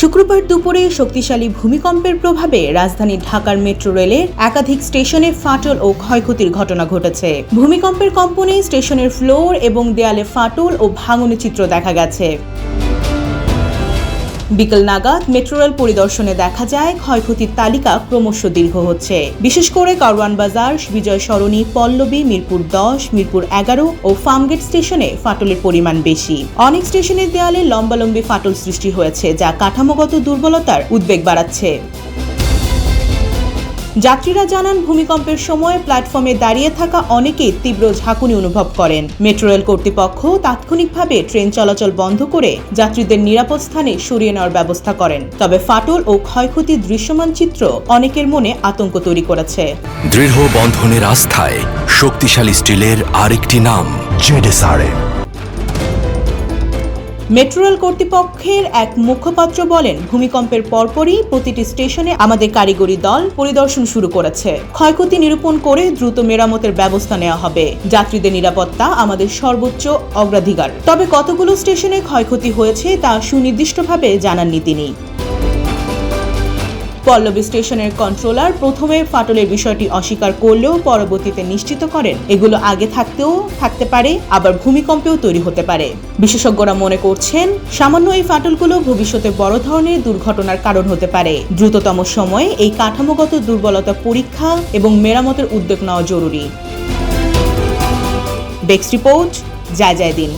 শুক্রবার দুপুরে শক্তিশালী ভূমিকম্পের প্রভাবে রাজধানী ঢাকার মেট্রো রেলের একাধিক স্টেশনে ফাটল ও ক্ষয়ক্ষতির ঘটনা ঘটেছে। ভূমিকম্পের কম্পনে স্টেশনের ফ্লোর এবং দেয়ালে ফাটল ও ভাঙনের চিত্র দেখা গেছে। বিকেল নাগাদ মেট্রো রেল পরিদর্শনে দেখা যায় ক্ষয়ক্ষতির তালিকা ক্রমশ দীর্ঘ হচ্ছে। বিশেষ করে কারওয়ান বাজার, বিজয় সরণি, পল্লবী, মিরপুর দশ, মিরপুর এগারো ও ফার্মগেট স্টেশনে ফাটলের পরিমাণ বেশি। অনেক স্টেশনের দেয়ালে লম্বালম্বি ফাটল সৃষ্টি হয়েছে, যা কাঠামোগত দুর্বলতার উদ্বেগ বাড়াচ্ছে। যাত্রীরা জানান, ভূমিকম্পের সময় প্ল্যাটফর্মে দাঁড়িয়ে থাকা অনেকেই তীব্র ঝাঁকুনি অনুভব করেন। মেট্রো রেল কর্তৃপক্ষ তাৎক্ষণিকভাবে ট্রেন চলাচল বন্ধ করে যাত্রীদের নিরাপদ স্থানে সরিয়ে নেওয়ার ব্যবস্থা করেন। তবে ফাটল ও ক্ষয়ক্ষতির দৃশ্যমান চিত্র অনেকের মনে আতঙ্ক তৈরি করেছে। দৃঢ় বন্ধনের আস্থায় শক্তিশালী স্টিলের আরেকটি নাম, জেডেসআরএম। মেট্রো রেল কর্তৃপক্ষের এক মুখপাত্র বলেন, ভূমিকম্পের পরপরই প্রতিটি স্টেশনে আমাদের কারিগরি দল পরিদর্শন শুরু করেছে। ক্ষয়ক্ষতি নিরূপণ করে দ্রুত মেরামতের ব্যবস্থা নেওয়া হবে। যাত্রীদের নিরাপত্তা আমাদের সর্বোচ্চ অগ্রাধিকার। তবে কতগুলো স্টেশনে ক্ষয়ক্ষতি হয়েছে তা সুনির্দিষ্টভাবে জানাননি তিনি। পল্লবী স্টেশনের কন্ট্রোলার প্রথমে ফাটলের বিষয়টি অস্বীকার করলেও পরবর্তীতে নিশ্চিত করেন, এগুলো আগে থাকতেও থাকতে পারে, আবার ভূমিকম্পেও তৈরি হতে পারে। বিশেষজ্ঞরা মনে করছেন, সামান্য এই ফাটলগুলো ভবিষ্যতে বড় ধরনের দুর্ঘটনার কারণ হতে পারে। দ্রুততম সময়ে এই কাঠামোগত দুর্বলতা পরীক্ষা এবং মেরামতের উদ্যোগ নেওয়া জরুরি। ডেস্ক রিপোর্ট যায় যায় দিন।